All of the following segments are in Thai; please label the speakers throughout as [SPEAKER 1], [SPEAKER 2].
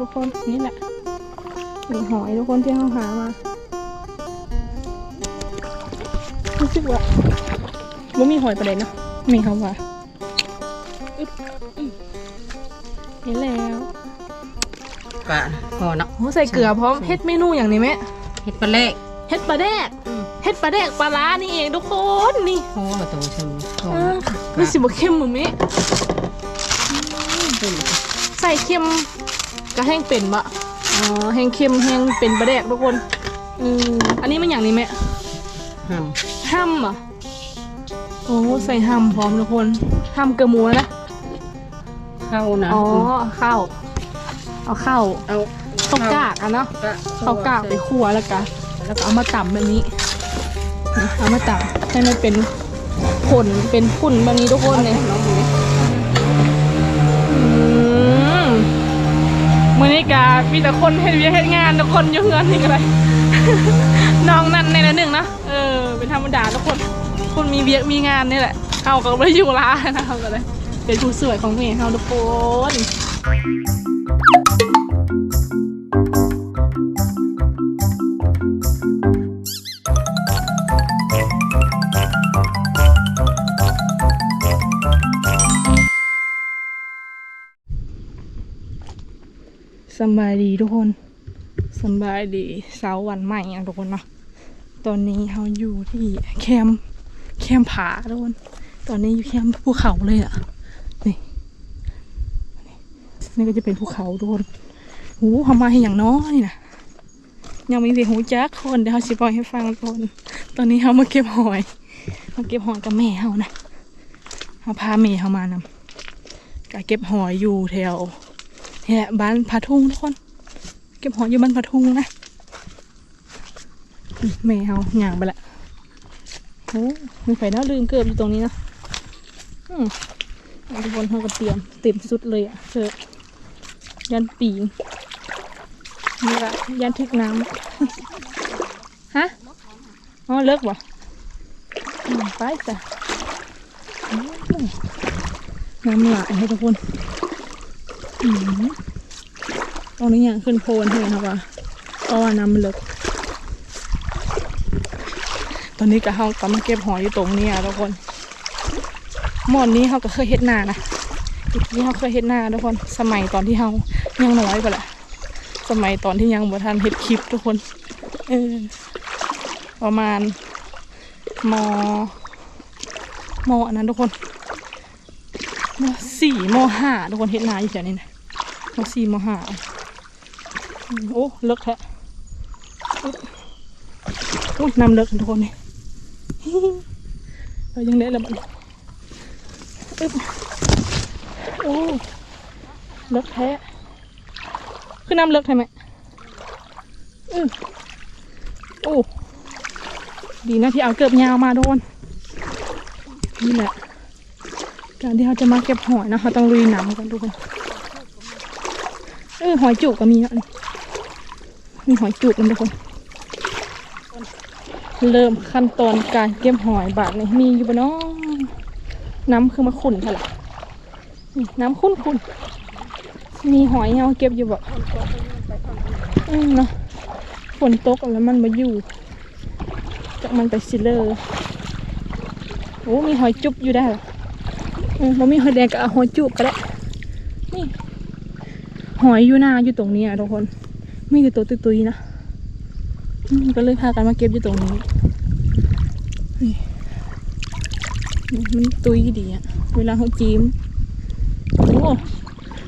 [SPEAKER 1] ทุกคนนี่แหละมีหอยทุกคนที่เขาหามารู้สึกว่าว่ามีหอยประเด็นเนาะมีเขาว่าอึ๊บอืมเห็นแล้ว
[SPEAKER 2] ปลาพอเนาะ
[SPEAKER 1] โอ้ใส่เกลือพร้อมเฮ็ดเมนูอย่างนี้ไหม
[SPEAKER 2] เห็ดปลาเล็ก
[SPEAKER 1] เฮ็ดปลาแดกเฮ็ดปลาแดกปลาร้านี่เองทุกคนนี่
[SPEAKER 2] โอ้ประตูชมพอ
[SPEAKER 1] อ่ารู้สึกว่าเค็มมือไหมใส่เค็ม ก็แห้งเป็นบะอ๋อแห้งเค็มแห้งเป็นปลาแดกทุกคนอืมอันนี้มันอย่างนี้ไหม
[SPEAKER 2] ห้าม
[SPEAKER 1] ห้ำอะโอ้ใส่ห้ำพร้อมทุกคนห้ำเกลือหมูนะ
[SPEAKER 2] เข้านะ
[SPEAKER 1] อ๋อข้าวเอาข้าว
[SPEAKER 2] เอา
[SPEAKER 1] ข้าวกากอะเนาะข้าวกากไปคั่วแล้วก็แล้วก็เอามาตำแบบนี้นี่เอามาตำให้มันเป็นผลเป็นฝุ่นแบบนี้ทุกคนเลย
[SPEAKER 2] น้องดูดิ
[SPEAKER 1] อืม มื่อนี้กามีแต่คนเห็นเวียเห็นงานทุกคนอยู่เงินนี่ก็เลยน้องนั่นในละหนึ่งนะเออ เป็นธรรมดาทุกคนคนมีเวียกมีงานนี่แหละเอาก็ไม่อยู่ร้านนะครับก็เลยเป็นผู้สวยของเมียเขาทุกคน สบายดีทุกคนสบายดีเสาวันใหม่อะทุกคนเนาะตอนนี้เราอยู่ที่แคมป์แคมป์ผาทุกคนตอนนี้อยู่แคมป์ภูเขาเลยอะนี่นี่ก็จะเป็นภูเขาทุกคนหูเขามาให้อย่างน้อยนะยังมีเสียงหูจักคนเดี๋ยวเขาสิปล่อยให้ฟังทุกคนตอนนี้เขามาเก็บหอยมาเก็บหอยกับแม่เขานะเขาพาแม่เขามานำก็เก็บหอยอยู่แถว นี่แหละบ้านผาทุ่งทุกคน เก็บหอยอยู่บ้านผาทุ่งนะแม่เขาหยางไปละโอ้มีไฟน่าลืมเกือบอยู่ตรงนี้นะอืมทุกคนเขาก็เตรียมเต็มสุดเลยอะเจอยันปีงนี่ละยันทึกน้ำฮะอ๋อเลิกบ่อืมไปจ้ะน้ำหลายให้ทุกคน ตรงนี้ยังขึ้นโพนให้ครับว่าเพราะว่าน้ำเลิกตอนนี้ก็เขากำลังเก็บหอยอยู่ตรงนี้อะทุกคนหมอนนี้เขาก็เคยเฮ็ดนานะนี่เขาเคยเฮ็ดนาทุกคน สมัยตอนที่เขายังน้อยไปแหละสมัยตอนที่ยังบ่ทันเฮ็ดคลิปทุกคน เออ ประมาณมมอันนั้นทุกคนมสี่มห้าทุกคนเฮ็ดนาอยู่แถวนี้นะ มสี่มห้าโอ้เลิกแท้โอ้ยน้ำเลิกทุกคนนี่เรายังได้ล้วบัดนี้อึ๊บโอ้เลิกแท้คือน้ำเลิกใช่ไหมอือโอ้ดีนะที่เอาเกือบยาวมาโดนนี่แหละการที่เขาจะมาเก็บหอยนะเขาต้องลุยน้ำกันทุกคน เออหอยจุกก็มีนะมีหอยจุกกันทุกคนเริ่มขั้นตอนการเก็บหอยบาทนี่มีอยู่ปะเนาะน้ำคือมาขุ่นค่ะล่ะนี่น้ำขุ่นขุ่นมีหอยเอาเก็บอยู่บ่อืมเนาะฝนตกแล้วมันมาอยู่จากมันไปซิเลอร์โอ้มีหอยจุบอยู่ได้เหรออืมบ่มีหอยแดงก็เอาหอยจุบก็ได้นี่ หอยอยู่หน้าอยู่ตรงนี้อะทุกคนไมีแต่ตัวตุยๆนะก็เลยพากันมาเก็บอยู่ตรงนี้นี่มันตุยดีอะเวลาเขาจิ้มโอ้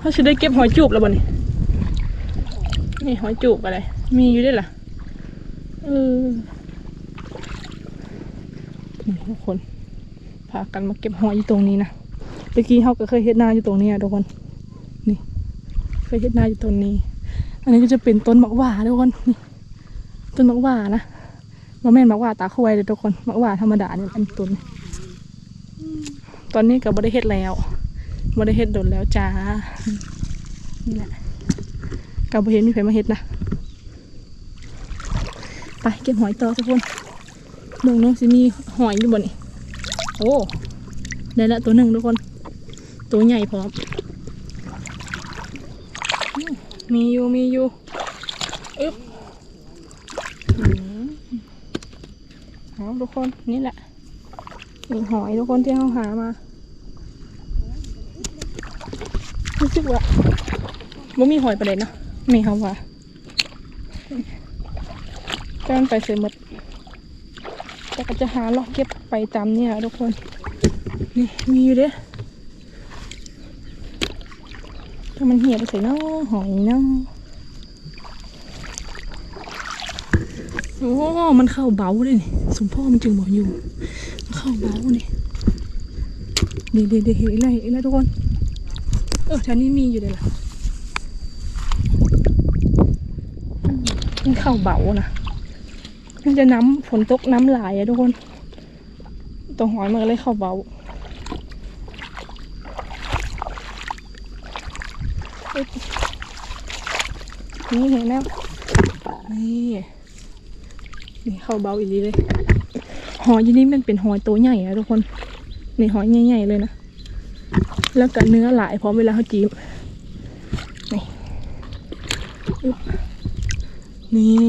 [SPEAKER 1] เขาจะได้เก็บหอยจูบแล้วบ่นี่นี่หอยจูบอะไร มีอยู่ด้วยล่ะเออนี่ทุกคนพากันมาเก็บหอยอยู่ตรงนี้นะเมื่อกี้เขาก็เคยเฮ็ดนาอยู่ตรงนี้อะทุกคน เคยเฮ็ดนาอยู่ตรงนี้ อันนี้ก็จะเป็นต้นมะหว่าทุกคนนี่ต้นมะหว่านะมาแม่นมะหว่าตาควายเลยทุกคนมะหว่าธรรมดาเนี่ยเป็นต้นตอนนี้ก็บ่ได้เฮ็ดแล้วบ่ได้เฮ็ดโดนแล้วจ้านี่แหละก็บ่เห็นมีใครมาเฮ็ดนะไปเก็บหอยต่อทุกคนเบิ่งเนาะสิมีหอยอยู่บ่นี่โอ้ได้ละตัวหนึ่งทุกคน ตัวใหญ่พร้อม มีอยู่มีอยู่อึ๊บอืมเอาทุกคนนี่แหละมีหอยทุกคนที่เขาหามารู้สึกว่าบ่มีหอยประเด็นเนาะมีเขาว่าก็มันไปเสียหมดแต่ก็จะหาลอกเก็บไปตามเนี่ยทุกคน นี่มีอยู่เด้อ ถ้ามันเหี่ยวไปใส่นาะหอยนาะโอ้ มันเข้าเบาเลยนี่สมพ่อมันจึงบอกอยู่มันเข้าเบานี่เดี๋ยวเดี๋ยวเดี๋ยวเห็นอะไรเห็นอะไรทุกคน เออแถวนี้มีอยู่เลยล่ะมันเข้าเบานะมันจะน้ำฝนตกน้ำไหลอะทุกคน ตัวหอยมันก็เลยเข้าเบาเอ้ย นี่เห็นแล้ว นี่ นี่เข้าเบาอีกทีเลย หอยยี่นี้มันเป็นหอยตัวใหญ่อะทุกคน นี่หอยใหญ่ๆเลยนะ แล้วก็เนื้อหลายพร้อมเวลาเขาจีบ นี่อึ๊บนี่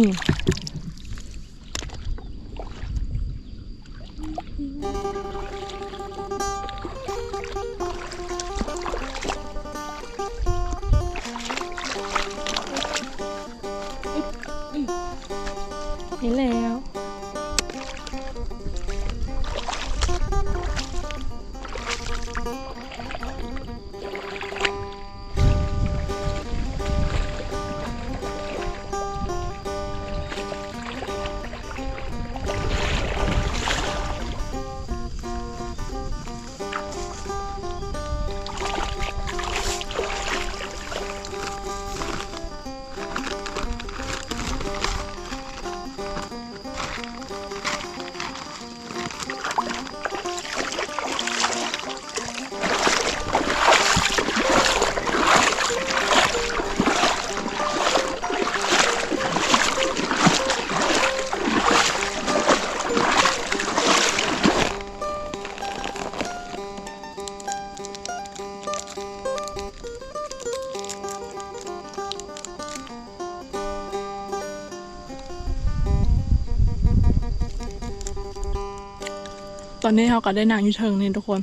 [SPEAKER 1] ตอนนี้เขาก็ได้นั่งอยู่เทิงนี่ทุกคน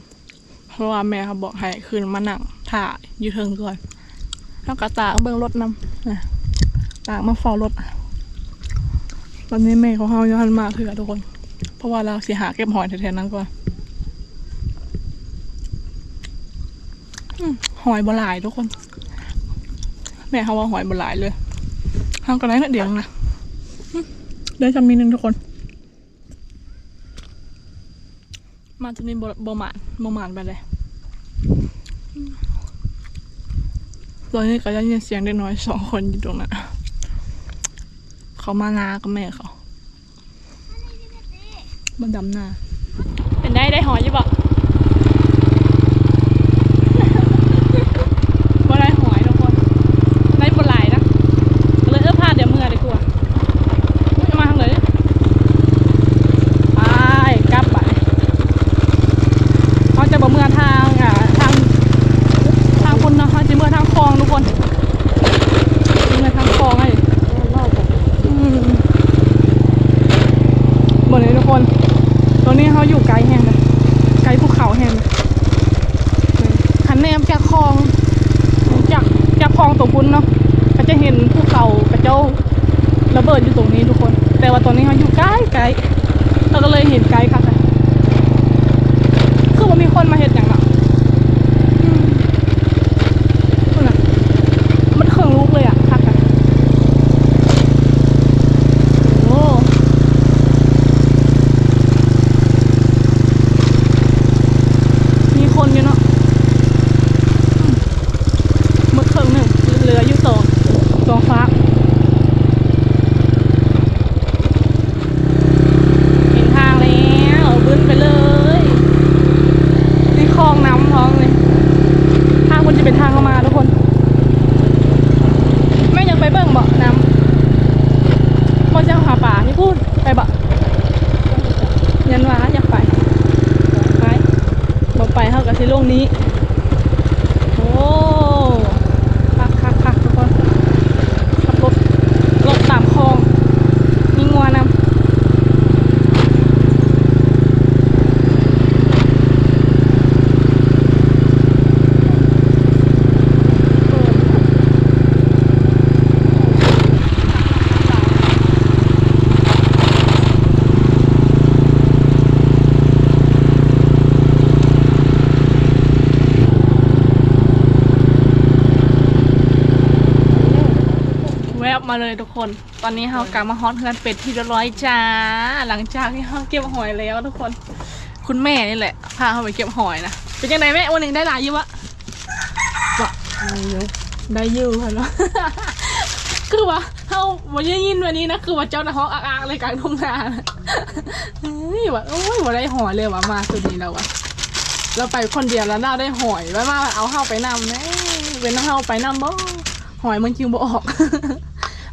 [SPEAKER 1] เพราะว่าแม่เขาบอกให้คืนมานั่งถ่าอยู่เทิงก่อนเขาก็ตากเบื้องรถนำนะตากมาเฝ้ารถ ตอนนี้แม่เขาเฮาย้อนมาคือทุกคน เพราะว่าเราเสียหาเก็บหอยแถวๆนั้นก่อนหอยบหลายทุกคน แม่เขาว่าหอยบหลายเลยเขาก็ได้นิดเดียวนะได้จำมีหนึ่งทุกคน มาจนนี้บหมานบหมานไปเลยตอนนี้ก็ได้ยินเสียงเด็กน้อยสองคนอยู่ตรงนั้นเขามานากับแม่เขามาดำหน้าเป็นได้ได้หอยอยู่ปะ บ่ได้หอยทุกคน ได้บนหลายนะก็เลยเออพาเดี๋ยวมือดีกว่าอุ๊ยมาทางไหนเนี่ยไปกลับไป เขาจะบอกเมื่อทางอ่าทางทางคุณเนาะเขาจะเมื่อทางคลองทุกคนเมื่อทางคลองไอ้อืมบนนี้ทุกคนตอนนี้เขาอยู่ไกลแห่งเลยไกลภูเขาแห่งเลยหันแนมจากคลองจากจาก คลองตัวคุณเนาะก็จะเห็นภูเขากระเจ้าระเบิดอยู่ตรงนี้ทุกคน แต่ว่าตอนนี้เขาอยู่ไกลไกลเราก็เลยเห็นไกลค่ะคือว่ามีคนมาเห็นอย่างเนาะอืมนั่นน่ะมันเครื่องลูกเลยอะทักกันโอ้มีคนอยู่เนาะอืมหมึกเครื่องหนึ่งเหลืออยู่สองสองฟ้า เห็นทางแล้วบึ้นไปเลย นี่คลองน้ำท้องเลย ทางมันจะเป็นทางเข้ามาทุกคน แม่ยังไปเบิ่งเบาะน้ำพ่อจะหาป่าที่พูดไปเบาะยันว่าอยากไป ไปบอก ช่วงนี้ โอ้คักคักคักทุกคน บมาเลยทุกคน ตอนนี้เฮากลับมาฮอตเฮือนเป็ดที่เรียบร้อยจ้า หลังจากที่เฮาเก็บหอยแล้วทุกคน คุณแม่นี่แหละพาเฮาไปเก็บหอยนะ เป็นยังไงแม่วันนี้ได้หลายอยี่วะบอก
[SPEAKER 2] อายุ
[SPEAKER 1] ได้อยูค่ะเนาะคือว่าเฮาวันนี้ยินวันนี้นะ คือว่าเจ้าหน้าห้องอักๆเลยกลางทุ่งนานะเฮ้ยว่าโอ้ยว่าได้หอยเลยว่ะมาสุดนี้แล้ววะเราไปคนเดียวแล้วเราได้หอยไว้มาเอาเฮาไปนำแน่เป็นเฮาไปนำบ่หอยมันจิวบ่ออก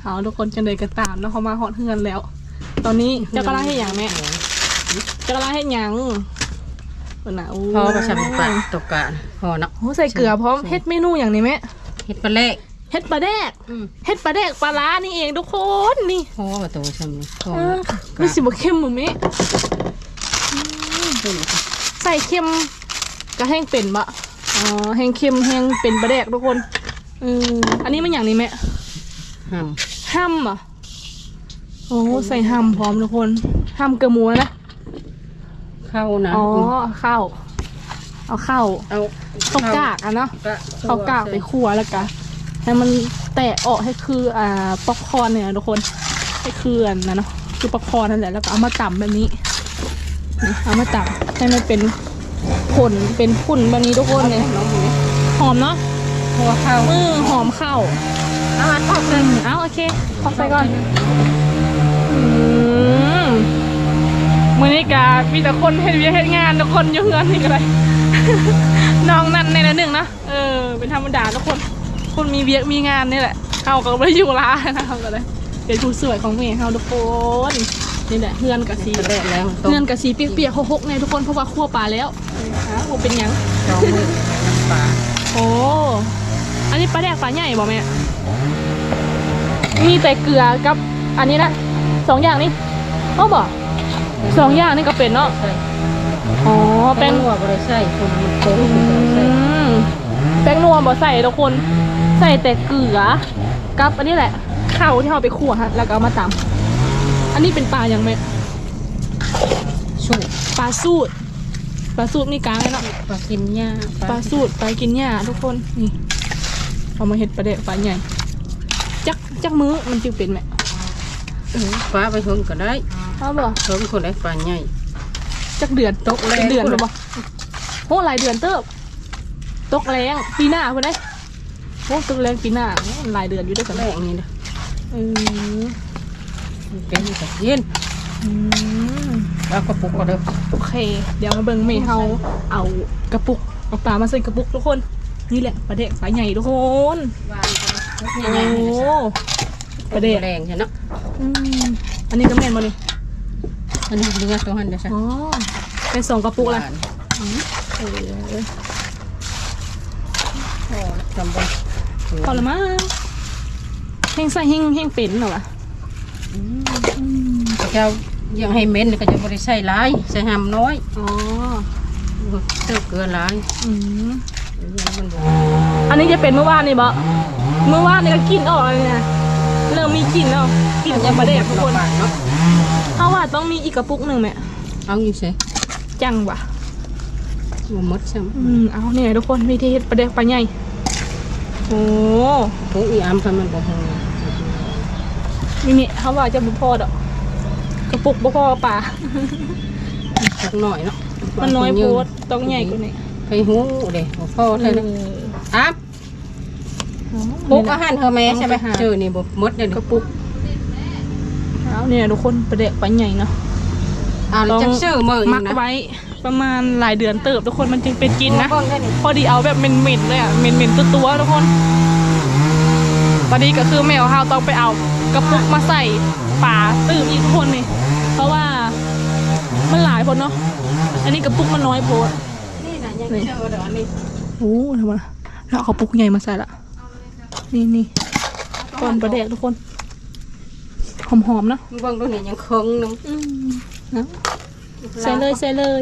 [SPEAKER 1] เอาทุกคนจังใดก็ตามเนาะเขามาฮอดเฮือนแล้ว ตอนนี้เจ้ากระไรให้หยังแม่เจ้ากระไรให้หยังเพิ่นน่ะโอ้
[SPEAKER 2] พอประชาปะตกกะพอเนาะ
[SPEAKER 1] โอ้ใส่เกลือพร้อมเฮ็ดเมนูอย่างนี้แม่
[SPEAKER 2] เฮ็ดปลาแรก
[SPEAKER 1] เฮ็ดปลาแดก
[SPEAKER 2] อืม
[SPEAKER 1] เฮ็ดปลาแดกปลาร้านี่เองทุกคนนี่
[SPEAKER 2] พอประตูชำนี้พอ
[SPEAKER 1] เออมันสิบ่เค็มมั้แม่
[SPEAKER 2] ขึ้น
[SPEAKER 1] ใส่เค็มก็แห้งเป็นบะอ๋อแห้งเค็มแห้งเป็นปลาแดกทุกคนอืมอันนี้มันอย่างนี้แม่
[SPEAKER 2] ห้
[SPEAKER 1] ห้ำอะโอ้ใส่ห้ำพร้อมทุกคนห้ำเกลือหมูนะำ
[SPEAKER 2] เข้านะ
[SPEAKER 1] อ๋อข้าวเอาข้าว
[SPEAKER 2] เอา
[SPEAKER 1] ข้าวกากอะเนาะข้าวกากไปคั่วแล้วกันให้มันแตกออกให้คืออ่าป๊อกคอร์นเนี่ยทุกคนให้คืออันนะเนาะคือป๊อกคอร์นนั่นแหละแล้วก็เอามาตำแบบนี้นี่เอามาตำให้มันเป็นผลเป็นพุ่นแบบนี้ทุกคนเนี่ย
[SPEAKER 2] น้องหมู
[SPEAKER 1] หอมเนาะ
[SPEAKER 2] พอเข้า
[SPEAKER 1] มือหอมข้าว
[SPEAKER 2] เอามาทอด
[SPEAKER 1] อืมเอาโอเคขอใส่ก่อนอืมมือนี้กามีแต่คนเฮ็ดเวียกเฮ็ดงานทุกคนอยู่เฮือนนี่ก็เลยน้องนั่นในนั้นหนึ่งนะเออ เป็นธรรมดาทุกคน คนมีเวียกมีงานนี่แหละเขาก็ไม่ได้อยู่ร้านนะครับก็เลยเป็นผู้สวยของเมย์เขาทุกคนนี่แหละเฮือนกับสี
[SPEAKER 2] ปลาแรกแล้วต้ม
[SPEAKER 1] เฮือนกับสีเปียกๆหกๆในทุกคนเพราะว่าคั่วปลาแล้วอ้าวเป็นหยัง
[SPEAKER 2] จองมือน้ำปลา
[SPEAKER 1] โอ้อันนี้ปลาแดกปลาใหญ่บอกแม่ มีแต่เกลือกับอันนี้นะสองอย่างนี้เขาบอกสองอย่างนี่ก็เป็นเนาะ
[SPEAKER 2] ใช่
[SPEAKER 1] อ๋อ
[SPEAKER 2] แป้
[SPEAKER 1] แป้
[SPEAKER 2] ง
[SPEAKER 1] ง
[SPEAKER 2] นัวบริใส่คนมันโค้ง
[SPEAKER 1] อื
[SPEAKER 2] บริใส่
[SPEAKER 1] มแป้งนัวบ่ใส่ทุกคนใส่แต่เกลือกับอันนี้แหละข้าวที่เราไปคั่วฮะแล้วก็เอามาตำอันนี้เป็นปลาอย่างไหม
[SPEAKER 2] สุก
[SPEAKER 1] ปลาสูตรปลาสูตรนี่กลางเลยเนาะ
[SPEAKER 2] ปลากินหญ้า
[SPEAKER 1] ปลาสูตรปลากินหญ้าทุกคนนี่เอามาเห็ดปลาเดะปลาใหญ่ จักจักมื้อมันจึงเป็นไหม
[SPEAKER 2] เออปลาไปเพิ่มก็ได้
[SPEAKER 1] เอาบ่
[SPEAKER 2] เพิ่มคนได้ปลาใหญ่
[SPEAKER 1] จักเดือนตก
[SPEAKER 2] แรง
[SPEAKER 1] เป็นเดือน
[SPEAKER 2] พุ่น
[SPEAKER 1] หรือบ่โอ้หลายเดือนเติบตกแรงปีหน้าเพิ่นได้โอ้ตกแรงปีหน้าโอ้หลายเดือนอยู่ด้วยกัน
[SPEAKER 2] แรกนี่นะ
[SPEAKER 1] เออ
[SPEAKER 2] เป็นกับเย็น
[SPEAKER 1] อืม
[SPEAKER 2] แล้วก็ปลุกก็เด้อ
[SPEAKER 1] โอเค เดี๋ยวมาเบิ่งเมย์เฮาเอากระปุกเอาปลามาใส่กระปุกทุกคน นี่แหละปลาเด็กปลาใหญ่ทุกคน
[SPEAKER 2] วางก็
[SPEAKER 1] โอ้
[SPEAKER 2] ใหญ่ๆเลย
[SPEAKER 1] ปลาเด็ก
[SPEAKER 2] แรงใช่เนาะ
[SPEAKER 1] อืมอันนี้ก็แม่นบ่นี่
[SPEAKER 2] อันนี้เนื้อตัวหันเด้อใช่
[SPEAKER 1] อ๋อเป็นสองกระปุกละ
[SPEAKER 2] หวาน
[SPEAKER 1] เออ
[SPEAKER 2] พอแล้วจำบ่
[SPEAKER 1] พอละมั้งเฮงใส่เฮงเฮงเป็นเหรอวะ
[SPEAKER 2] เจ้ายังให้เม้นก็จะบริใส่หลายใส่หำน้อย
[SPEAKER 1] อ๋อ
[SPEAKER 2] เติมเกลือหลาย
[SPEAKER 1] อืม
[SPEAKER 2] มันบ่
[SPEAKER 1] อันนี้จะเป็นเมื่อวานนี่บ่ เมื่อวานนี่ก็กินออกเลยนะเริ่มมีกลิ่นแล้วกลิ่นยังมาเด็กทุกคน
[SPEAKER 2] บาดเนาะ
[SPEAKER 1] เพราะว่าต้องมีอีกกระปุกหนึ่งแม่
[SPEAKER 2] เอาอยู่ใส่
[SPEAKER 1] จังว่ะ
[SPEAKER 2] บ่หมดใช่ไหม
[SPEAKER 1] อืมเอาเนี่ยทุกคนวิธีเฮ็ดปลาเด็กปลาใหญ่โอ้
[SPEAKER 2] พวกอีอามคันมันบ่ฮู้
[SPEAKER 1] มีเมเขาว่าจะบุพอดอกกระปุกบุพอปลา
[SPEAKER 2] สักหน่อยเนาะ
[SPEAKER 1] มันน้อยโพดต้องใหญ่กว่านี้
[SPEAKER 2] ใครฮู้เด้บ่พอ
[SPEAKER 1] เอ
[SPEAKER 2] เท่านั้น
[SPEAKER 1] อ
[SPEAKER 2] ครับ ปุกอาหารเฮาแม่ใช่ไหมเจอนี่บ่หมดเด้อก
[SPEAKER 1] ระปุกเอาเนี่ยทุกคนประเดะปลาใหญ่เนาะ
[SPEAKER 2] อ่าแล้วจักชื่อมื้ออี
[SPEAKER 1] มั
[SPEAKER 2] ก
[SPEAKER 1] ก
[SPEAKER 2] นะ
[SPEAKER 1] ไว้ประมาณหลายเดือนเติบทุกคนมันจึงเป็นกินนะ
[SPEAKER 2] เบิ่งได้นี่
[SPEAKER 1] พอดีเอาแบบเหม็นๆเลยอะเหม็นๆตัวตัวๆทุกคนตอนนี้ก็คือแมวเฮาต้องไปเอากระปุกมาใส่ป่าตื่มอีกทุกคนนี่เพราะว่ามันหลายคนเนาะอันนี้กระปุกมันน้อยโพด
[SPEAKER 2] นี่น่ะยังเจอเด้ออันนี้
[SPEAKER 1] โอ้ทำไมแล้วเอากระปุกใหญ่มาใส่ละ นี่นี่ก่อนประเดะทุกคน หอมๆเนาะ
[SPEAKER 2] เบิ่งดูนี่ยังเคิงนึง
[SPEAKER 1] อืมนะใส่เลยใส่เลย